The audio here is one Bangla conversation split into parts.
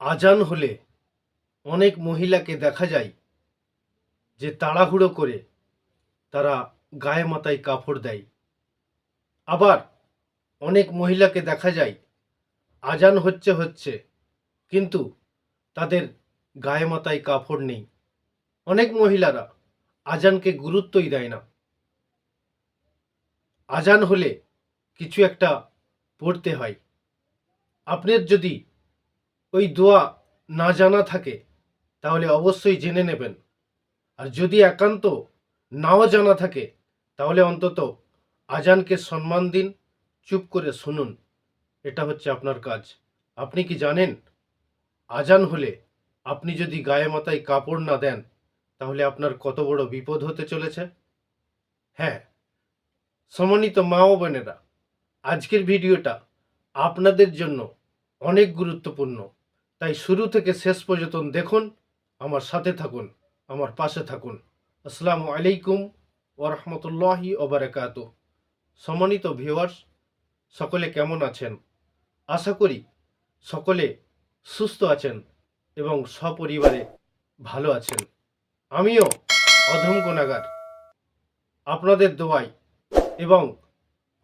আজান হলে অনেক মহিলাকে দেখা যায় যে তাড়াহুড়ো করে তারা গায়ে মাথায় কাপড় দেয়। আবার অনেক মহিলাকে দেখা যায় আজান হচ্ছে হচ্ছে, কিন্তু তাদের গায়ে মাথায় কাপড় নেই। অনেক মহিলারা আজানকে গুরুত্বই দেয় না। আজান হলে কিছু একটা পড়তে হয়। আপনার যদি ওই দোয়া না জানা থাকে, তাহলে অবশ্যই জেনে নেবেন। আর যদি একান্ত নাও জানা থাকে, তাহলে অন্তত আজানকে সম্মান দিন, চুপ করে শুনুন। এটা হচ্ছে আপনার কাজ। আপনি কি জানেন, আজান হলে আপনি যদি গায়ে মাথায় কাপড় না দেন, তাহলে আপনার কত বড় বিপদ হতে চলেছে? হ্যাঁ সমন্বিত মা ও বোনেরা, আজকের ভিডিওটা আপনাদের জন্য অনেক গুরুত্বপূর্ণ। তাই শুরু থেকে শেষ পর্যন্ত দেখুন, আমার সাথে থাকুন, আমার পাশে থাকুন। আসসালামু আলাইকুম ওরহমতুল্লাহি ওবরাকাত সম্মানিত ভিউয়ার্স সকলে কেমন আছেন? আশা করি সকলে সুস্থ আছেন এবং সপরিবারে ভালো আছেন। আমিও অধম গুণাগার আপনাদের দোয়াই এবং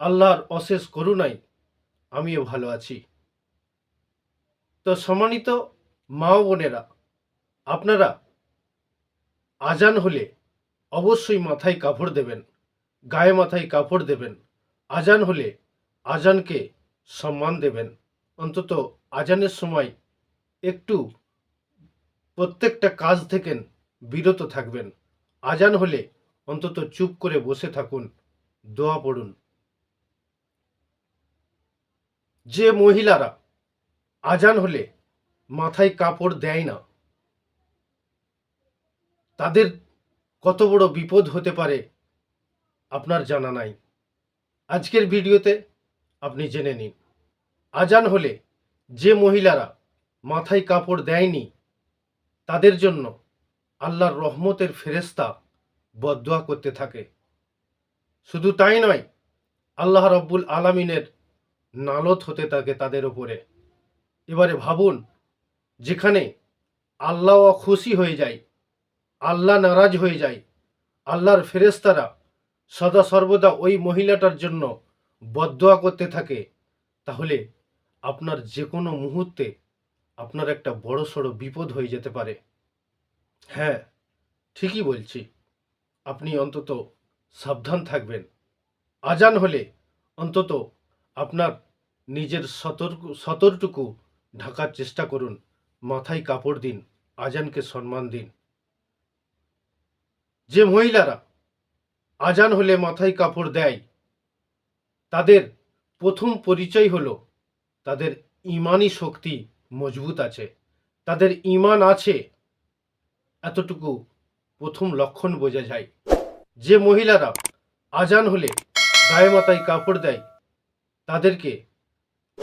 আল্লাহর অশেষ করুণাই আমিও ভালো আছি। তো সম্মানিত মা বোনেরা, আপনারা আজান হলে অবশ্যই মাথায় কাপড় দেবেন, গায়ে মাথায় কাপড় দেবেন। আজান হলে আজানকে সম্মান দেবেন। অন্তত আজানের সময় একটু প্রত্যেকটা কাজ থেকে বিরত থাকবেন। আজান হলে অন্তত চুপ করে বসে থাকুন, দোয়া পড়ুন। যে মহিলারা আজান হলে মাথায় কাপড় দেয় না। তাদের কত বড় বিপদ হতে পারে আপনার জানা নাই। আজকের ভিডিওতে আপনি জেনে নিন। আজান হলে যে মহিলারা মাথায় কাপড় দেয়নি, তাদের জন্য আল্লাহর রহমতের ফেরেস্তা বদোয়া করতে থাকে। শুধু তাই নয়, আল্লাহ রব্বুল আলামিনের নালত হতে থাকে তাদের ওপরে এবারে ভাবুন, যেখানে আল্লাহ খুশি হয়ে যায়, আল্লাহ নারাজ হয়ে যায়, আল্লাহর ফেরেস্তারা সদা সর্বদা ওই মহিলাটার জন্য বদোয়া করতে থাকে, তাহলে আপনার যে কোনো মুহূর্তে আপনার একটা বড় সড়ো বিপদ হয়ে যেতে পারে। হ্যাঁ ঠিকই বলছি। আপনি অন্তত সাবধান থাকবেন। আজান হলে অন্তত আপনার নিজের সতর্ক, সতর্কটুকু ঢাকার চেষ্টা করুন, মাথায় কাপড় দিন, আজানকে সম্মান দিন। যে মহিলারা আজান হলে মাথায় কাপড় দেয়, তাদের প্রথম পরিচয় হলো, তাদের ইমানি শক্তি মজবুত আছে। তাদের ইমান আছে, এতটুকু প্রথম লক্ষণ বোঝা যায়। যে মহিলারা আজান হলে গায়ে মাথায় কাপড় দেয়, তাদেরকে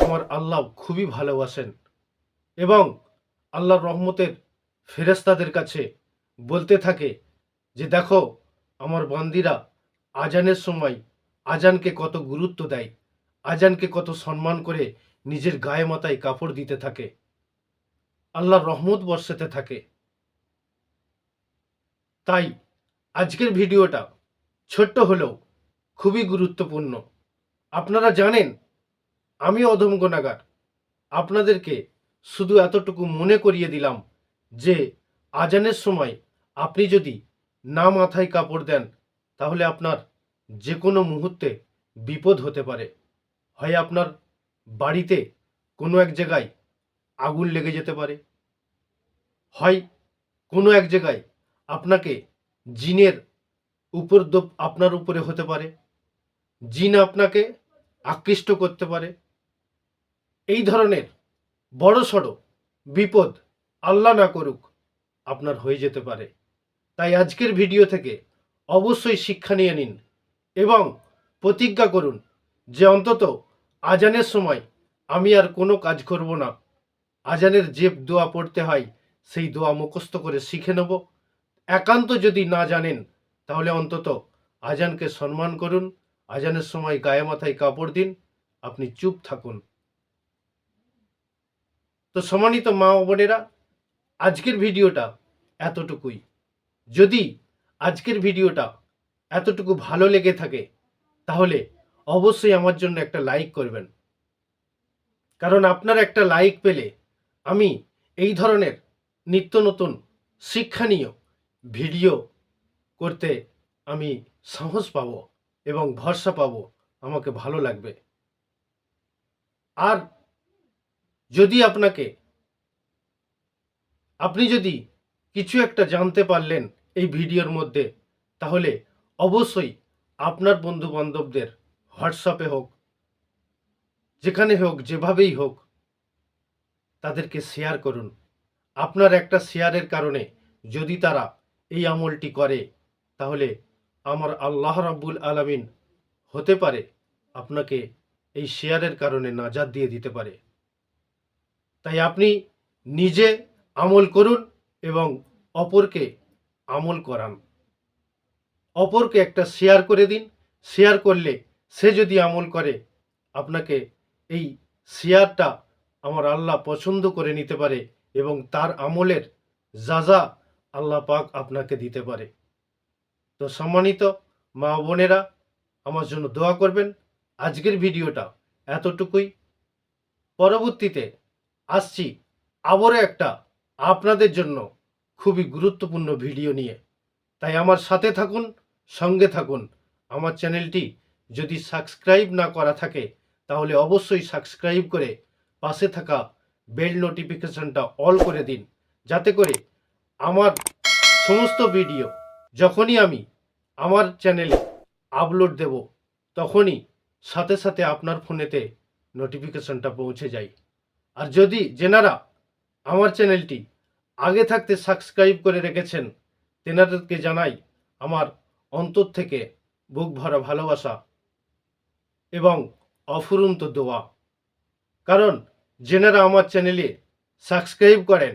আমার আল্লাহ খুবই ভালোবাসেন। এবং আল্লাহর রহমতের ফেরেস্তাদের কাছে বলতে থাকে যে, দেখো, আমার বান্দিরা আজানের সময় আজানকে কত গুরুত্ব দেয়, আজানকে কত সম্মান করে নিজের গায়ে মাথায় কাপড় দিতে থাকে, আল্লাহর রহমত বর্ষাতে থাকে। তাই আজকের ভিডিওটা ছোট্ট হলেও খুবই গুরুত্বপূর্ণ। আপনারা জানেন, আমি অধম গুণাগার। আপনাদেরকে শুধু এতটুকু মনে করিয়ে দিলাম যে আজানের সময় আপনি যদি না মাথায় কাপড় দেন, তাহলে আপনার যে কোনো মুহূর্তে বিপদ হতে পারে। হয় আপনার বাড়িতে কোনো এক জায়গায় আগুন লেগে যেতে পারে, হয় কোনো এক জায়গায় আপনাকে জিনের উপদ্রব আপনার উপরে হতে পারে, জিন আপনাকে আকৃষ্ট করতে পারে। এই ধরনের বড় সড়ো বিপদ আল্লাহ না করুক আপনার হয়ে যেতে পারে। তাই আজকের ভিডিও থেকে অবশ্যই শিক্ষা নিয়ে নিন এবং প্রতিজ্ঞা করুন যে অন্তত আজানের সময় আমি আর কোনো কাজ করব না। আজানের যে দোয়া পড়তে হয় সেই দোয়া মুখস্থ করে শিখে নেব। একান্ত যদি না জানেন তাহলে অন্তত আজানকে সম্মান করুন। আজানের সময় গায়ে মাথায় কাপড় দিন। আপনি চুপ থাকুন। তো সম্মানিত মা ও বোনেরা, আজকের ভিডিওটা এতটুকুই। যদি আজকের ভিডিওটা এতটুকু ভালো লেগে থাকে, তাহলে অবশ্যই আমার জন্য একটা লাইক করবেন। কারণ আপনার একটা লাইক পেলে আমি এই ধরনের নিত্য নতুন শিক্ষণীয় ভিডিও করতে আমি সাহস পাবো এবং ভরসা পাবো, আমাকে ভালো লাগবে। আর যদি আপনাকে, আপনি যদি কিছু একটা জানতে পারলেন এই ভিডিওর মধ্যে, তাহলে অবশ্যই আপনার বন্ধু বান্ধবদের হোয়াটসঅ্যাপে হোক, যেখানে হোক, যেভাবেই হোক, তাদেরকে শেয়ার করুন। আপনার একটা শেয়ারের কারণে যদি তারা এই আমলটি করে, তাহলে আমার আল্লাহ রাব্বুল আলামিন হতে পারে, আপনাকে এই শেয়ারের কারণে নাজাদ দিয়ে দিতে পারে। তাই আপনি নিজে আমল করুন এবং অপরকে আমল করান। অপরকে একটা শেয়ার করে দিন। শেয়ার করলে সে যদি আমল করে, আপনাকে এই শেয়ারটা আমার আল্লাহ পছন্দ করে নিতে পারে এবং তার আমলের যাজা আল্লাহ পাক আপনাকে দিতে পারে। তো সম্মানিত মা বোনেরা, আমার জন্য দোয়া করবেন। আজকের ভিডিওটা এতটুকুই। পরবর্তীতে আসছি আবারও একটা আপনাদের জন্য খুবই গুরুত্বপূর্ণ ভিডিও নিয়ে। তাই আমার সাথে থাকুন, সঙ্গে থাকুন। আমার চ্যানেলটি যদি সাবস্ক্রাইব না করা থাকে, তাহলে অবশ্যই সাবস্ক্রাইব করে পাশে থাকা বেল নোটিফিকেশনটা অল করে দিন। যাতে করে আমার সমস্ত ভিডিও যখনই আমি আমার চ্যানেলে আপলোড দেব, তখনই সাথে সাথে আপনার ফোনেতে নোটিফিকেশনটা পৌঁছে যায়। আর যদি যেনারা আমার চ্যানেলটি আগে থাকতে সাবস্ক্রাইব করে রেখেছেন, তেনাদেরকে জানাই আমার অন্তর থেকে বুক ভরা ভালোবাসা এবং অফুরন্ত দোয়া। কারণ যেনারা আমার চ্যানেলে সাবস্ক্রাইব করেন,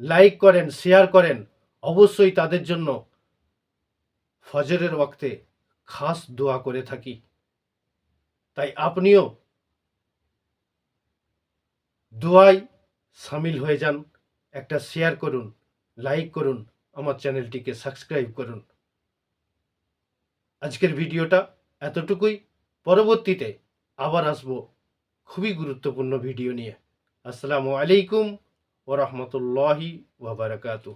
লাইক করেন, শেয়ার করেন, অবশ্যই তাদের জন্য ফজরের ওয়াক্তে খাস দোয়া করে থাকি। তাই আপনিও দোয়ায় সামিল হয়ে যান। একটা শেয়ার করুন লাইক করুন, আমার চ্যানেলটিকে সাবস্ক্রাইব করুন। আজকের ভিডিওটা এতটুকুই। পরবর্তীতে আবার আসব খুবই গুরুত্বপূর্ণ ভিডিও নিয়ে। আসসালামু আলাইকুম ওরহমতুল্লাহি ওবরাকাতু